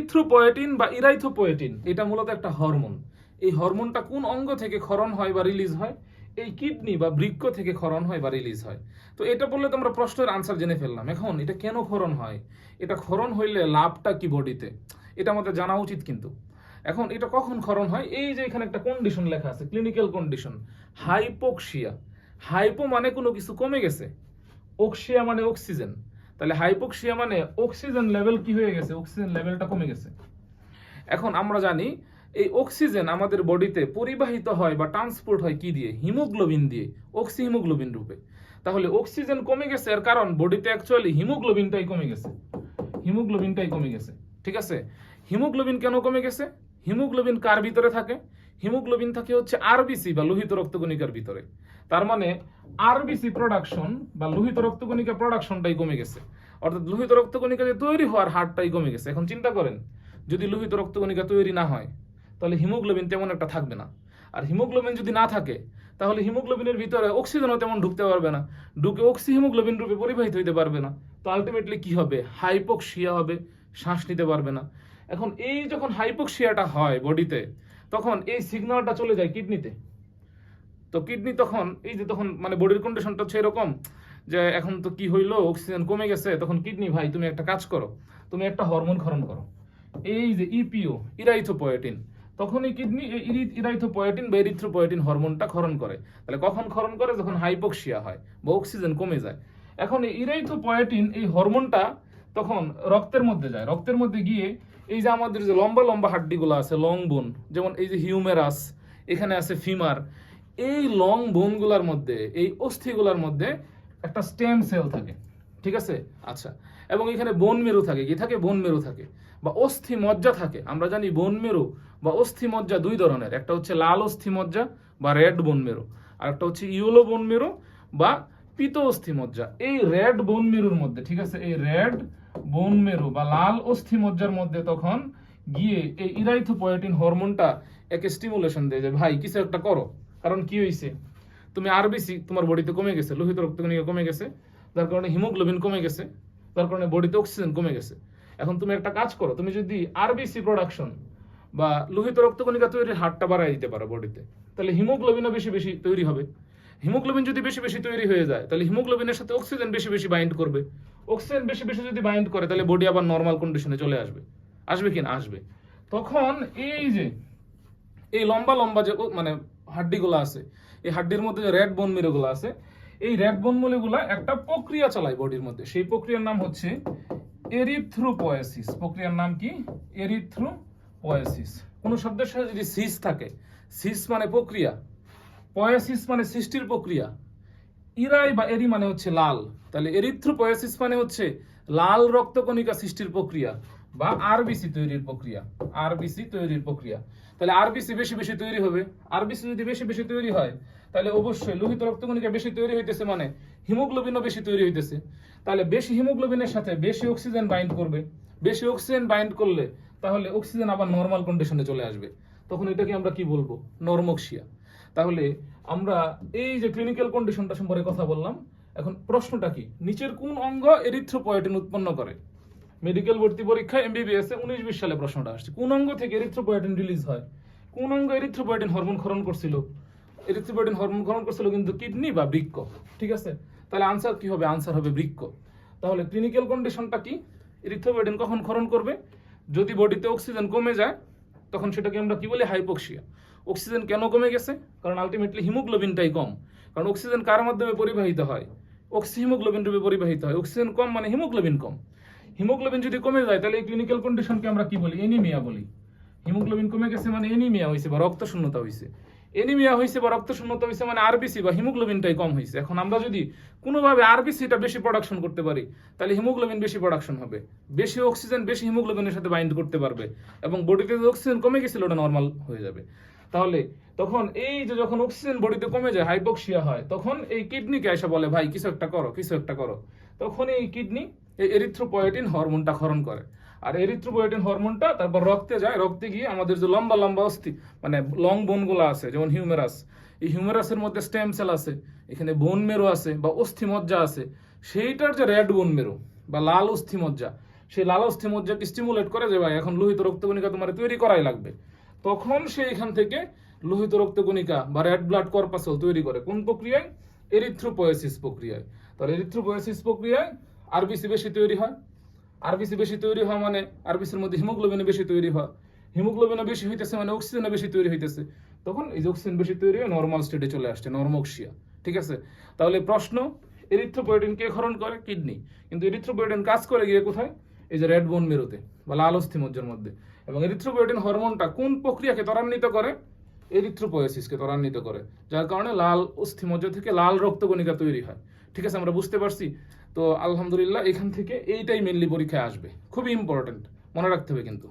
ইথ্রোপয়েটিন বা ইরাইথোপয়েটিন এটা মূলত একটা হরমোন। এই হরমোনটা কোন অঙ্গ থেকে ক্ষরণ হয় বা রিলিজ হয়? এই কিডনি বা বৃক্ষ থেকে ক্ষরণ হয় বা রিলিজ হয়। তো এটা বললে তো আমরা প্রশ্নের আনসার জেনে ফেললাম। এখন এটা কেন ক্ষরণ হয়? এটা ক্ষরণ হইলে লাভটা কি বডিতে? এটা আমাদের জানা উচিত কিন্তু। এখন এটা কখন ক্ষরণ হয়? এই যে এখানে একটা কন্ডিশন লেখা আছে ক্লিনিক্যাল কন্ডিশন হাইপোক্সিয়া হাইপো মানে কোনো কিছু কমে গেছে। অক্সিয়া মানে অক্সিজেন তাহলে হাইপোক্সিয়া মানে অক্সিজেন লেভেল কি হয়ে গেছে? অক্সিজেন লেভেলটা কমে গেছে। এখন আমরা জানি এই অক্সিজেন আমাদের বডিতে পরিবাহিত হয় বা ট্রান্সপোর্ট হয় কি দিয়ে? হিমোগ্লোবিন দিয়ে অক্সি হিমোগ্লোবিন রূপে। তাহলে অক্সিজেন কমে গেছে এর কারণ বডিতে অ্যাকচুয়ালি হিমোগ্লোবিনটাই কমে গেছে। হিমোগ্লোবিনটাই কমে গেছে, ঠিক আছে? হিমোগ্লোবিন কেন কমে গেছে? হিমোগ্লোবিন কার ভিতরে থাকে? হিমোগ্লোবিন থাকে হচ্ছে আরবিসি বা লোহিত রক্তকণিকার ভিতরে। তার মানে আরবিসি প্রোডাকশন বা লোহিত রক্তকণিকা প্রোডাকশনটাই কমে গেছে। অর্থাৎ লোহিত রক্তকণিকা যে তৈরি হওয়ার হারটাই কমে গেছে। এখন চিন্তা করেন, যদি লোহিত রক্তকণিকা তৈরি না হয়, তাহলে হিমোগ্লোবিন তেমন একটা থাকবে না। আর হিমোগ্লোবিন যদি না থাকে, তাহলে হিমোগ্লোবিনের ভিতরে অক্সিজেনও তেমন ঢুকতে পারবে না। ঢুকে অক্সি হিমোগ্লোবিন রূপে পরিবাহিত হইতে পারবে না। তো আলটিমেটলি কি হবে? হাইপোক্সিয়া হবে, শ্বাস নিতে পারবে না। এখন এই যখন হাইপোক্সিয়াটা হয় বডিতে তখন এই সিগন্যালটা চলে যায় কিডনিতে তো কিডনি তখন, এই যে তখন মানে বডির কন্ডিশনটা হচ্ছে এরকম যে এখন তো কি হইল অক্সিজেন কমে গেছে, তখন কিডনি ভাই তুমি একটা কাজ করো, তুমি একটা হরমোন ক্ষরণ করো। এই যে ইপিও ইরাইথোপয়েটিন তখন এই কিডনি ইরাইথোপয়েটিন বা এরিথ্রোপয়েটিন হরমোনটা ক্ষরণ করে। তাহলে কখন ক্ষরণ করে? যখন হাইপোক্সিয়া হয় বা অক্সিজেন কমে যায়। এখন এই ইরাইথোপয়েটিন এই হরমোনটা তখন রক্তের মধ্যে যায়। রক্তের মধ্যে গিয়ে এই যে আমাদের যে লম্বা লম্বা হাড্ডিগুলো আছে লং বোন যেমন এই যে হিউমেরাস এখানে আছে ফিমার এই লং বোনগুলোর মধ্যে এই অস্থিগুলোর মধ্যে একটা স্টেম সেল থাকে ঠিক আছে? আচ্ছা। এবং এখানে বোন মেরু থাকে কি থাকে বোন মেরু থাকে বা অস্থি মজ্জা থাকে আমরা জানি বোন মেরু বা অস্থি মজ্জা দুই ধরনের একটা হচ্ছে লাল অস্থি মজ্জা বা রেড বোন মেরু আর একটা হচ্ছে ইয়েলো বোন মেরু বা পিত অস্থি মজ্জা। এই রেড বোন মেরুর মধ্যে ঠিক আছে? এই রেড বোন মেরু বা লাল অস্থি মজ্জার মধ্যে তখন গিয়ে এই ইরাইথোপয়েটিন হরমোনটা একে স্টিমুলেশন দেয় যে ভাই কিছু একটা করো। কারণ কি হয়েছে তুমি আরবিসি তোমার বডিতে কমে গেছে, লোহিত রক্তকণিকা কমে গেছে, যার কারণে হিমোগ্লোবিন কমে গেছে, যার কারণে বডিতে অক্সিজেন কমে গেছে। এখন তুমি একটা কাজ করো, তুমি যদি আরবিসি প্রোডাকশন বা লোহিত রক্তকণিকা তৈরির হারটা বাড়াই দিতে পারো বডিতে, তাহলে হিমোগ্লোবিনও বেশি বেশি তৈরি হবে। হিমোগ্লোবিন যদি বেশি বেশি তৈরি হয়ে যায়, তাহলে হিমোগ্লোবিনের সাথে অক্সিজেন বেশি বেশি বাইন্ড করবে। অক্সিজেন বেশি বেশি যদি বাইন্ড করে, তাহলে বডি আবার নর্মাল কন্ডিশনে চলে আসবে। আসবে কিনা আসবে। তখন এই যে, এই লম্বা লম্বা যে মানে হাড্ডিগুলো আছে। এই হাড্ডির মধ্যে যে রেড বোন মেরুগুলো আছে, এই রেড বোন মেরুগুলো একটা প্রক্রিয়া চালায় বডির মধ্যে। সেই প্রক্রিয়ার নাম হচ্ছে এরিথ্রোপয়েসিস প্রক্রিয়ার নাম কি? এরিথ্রোপয়েসিস কোন শব্দের সাথে যদি সিস থাকে সিস মানে প্রক্রিয়া পয়াসিস মানে সৃষ্টির প্রক্রিয়া। ইরাই বা এরি মানে হচ্ছে লাল। তাহলে এরিথ্রোপয়াসিস মানে হচ্ছে লাল রক্তকণিকা সৃষ্টির প্রক্রিয়া। বা আরবিসি তৈরির প্রক্রিয়া আরবিসি তৈরির প্রক্রিয়া। তাহলে আরবিসি বেশি বেশি তৈরি হবে। আরবিসি যদি বেশি বেশি তৈরি হয়, তাহলে অবশ্যই লোহিত রক্তকণিকা বেশি তৈরি হইতেছে মানে হিমোগ্লোবিনও বেশি তৈরি হইতেছে। তাহলে বেশি হিমোগ্লোবিনের সাথে বেশি অক্সিজেন বাইন্ড করবে। বেশি অক্সিজেন বাইন্ড করলে তাহলে অক্সিজেন আবার নর্মাল কন্ডিশনে চলে আসবে। তখন এটাকে আমরা কি বলব? নর্মক্সিয়া। তাহলে আমরা এই যে ক্লিনিক্যাল কন্ডিশনটা সম্পর্কে কথা বললাম, এখন প্রশ্নটা কি? নিচের কোন অঙ্গ এরিথ্রোপয়েটিন উৎপন্ন করে? মেডিকেল ভর্তি পরীক্ষা এমবিবিএস এ উনিশ বিশ সালে প্রশ্নটা আসছে। কোন অঙ্গ থেকে এরিথ্রোপয়েটিন রিলিজ হয়? কোন অঙ্গ এরিথ্রোপয়েটিন হরমোন ক্ষরণ করছিল? এরিথ্রোপয়েটিন হরমোন ক্ষরণ করছিল কিন্তু কিডনি বা বৃক্ক, ঠিক আছে? তাহলে আনসার কি হবে? আনসার হবে বৃক্ক। তাহলে ক্লিনিক্যাল কন্ডিশনটা কি? এরিথ্রোপয়েটিন কখন ক্ষরণ করবে? যদি বডিতে অক্সিজেন কমে যায়, তখন সেটাকে আমরা কি বলি? হাইপোক্সিয়া অক্সিজেন কেন কমে গেছে? কারণ আলটিমেটলি হিমোগ্লোবিনটাই কম। কারণ অক্সিজেন কার মাধ্যমে পরিবাহিত হয়? অক্সি হিমোগ্লোবিন রূপে পরিবাহিত হয়। অক্সিজেন কম মানে হিমোগ্লোবিন কম। হিমোগ্লোবিন যদি কমে যায়, তাহলে এই ক্লিনিক্যাল কন্ডিশনকে আমরা কি বলি? এনিমিয়া বলি। হিমোগ্লোবিন কমে গেছে মানে এনিমিয়া হয়েছে বা রক্ত শূন্যতা হয়েছে এনিমিয়া হয়েছে বা রক্ত শূন্যতা হয়েছে মানে আরবিসি বা হিমোগ্লোবিনটাই কম হয়েছে এখন আমরা যদি কোনোভাবে আরবিসিটা বেশি প্রোডাকশন করতে পারি, তাহলে হিমোগ্লোবিন বেশি প্রোডাকশন হবে। বেশি অক্সিজেন বেশি হিমোগ্লোবিনের সাথে বাইন্ড করতে পারবে এবং বডিতে যে অক্সিজেন কমে গেছিল, ওটা নর্মাল হয়ে যাবে। তাহলে তখন এই যে যখন অক্সিজেন বডিতে কমে যায় হাইপোক্সিয়া হয়, তখন এই কিডনিকে এসে বলে, ভাই, কিছু একটা করো, কিছু একটা করো। তখন এই কিডনি এই এরিথ্রোপয়েটিন হরমোনটা ক্ষরণ করে। আর এরিথ্রোপয়েটিন হরমোনটা তারপর রক্তে যায়, রক্তে গিয়ে আমাদের যে লম্বা লম্বা অস্থি মানে লং বোনগুলো আছে, যেমন হিউমেরাস এই হিউমেরাসের মধ্যে স্টেম সেল আছে, এখানে বোন মেরু আছে বা অস্থি মজ্জা আছে, সেইটার যে রেড বোন মেরু বা লাল অস্থি মজ্জা সে লাল অস্থিমজ্জাকে স্টিমুলেট করে যে ভাই এখন লোহিত রক্তকণিকা তোমার তৈরি করাই লাগবে। তখন সে এখান থেকে লোহিত রক্তকণিকা বা রেড ব্লাড কর্পাসল তৈরি করে। কোন প্রক্রিয়ায়? এরিথ্রোপোয়েসিস প্রক্রিয়ায়। তাহলে এরিথ্রোপোয়েসিস প্রক্রিয়ায় আরবিসি বেশি তৈরি হয়। আরবিসি বেশি তৈরি হয় মানে আরবিসির মধ্যে হিমোগ্লোবিন বেশি তৈরি হয়। হিমোগ্লোবিন বেশি হইতেছে মানে অক্সিজেন বেশি তৈরি হইতেছে। তখন এই অক্সিজেন বেশি তৈরি হয় নর্মাল স্টেটে চলে আসছে নর্মক্সিয়া ঠিক আছে? তাহলে প্রশ্ন এরিথ্রোপোয়েটিন কে ক্ষরণ করে? কিডনি। কিন্তু এরিথ্রোপোয়েটিন কাজ করে গিয়ে কোথায়? এই যে রেড বোন মেরুতে বা লাল অস্থিমজ্জার মধ্যে। এবং এরিথ্রোপোয়েটিন হরমোনটা কোন প্রক্রিয়াকে ত্বরান্বিত করে? এরিথ্রোপোয়েসিসকে ত্বরান্বিত করে। যার কারণে লাল অস্থিমজ্জা থেকে লাল রক্তকণিকা তৈরি হয়। ঠিক আছে, আমরা বুঝতে পারছি। তো আলহামদুলিল্লাহ, এখান থেকে এইটাই মেনলি পরীক্ষায় আসবে। খুবই ইম্পর্টেন্ট মনে রাখতে হবে কিন্তু।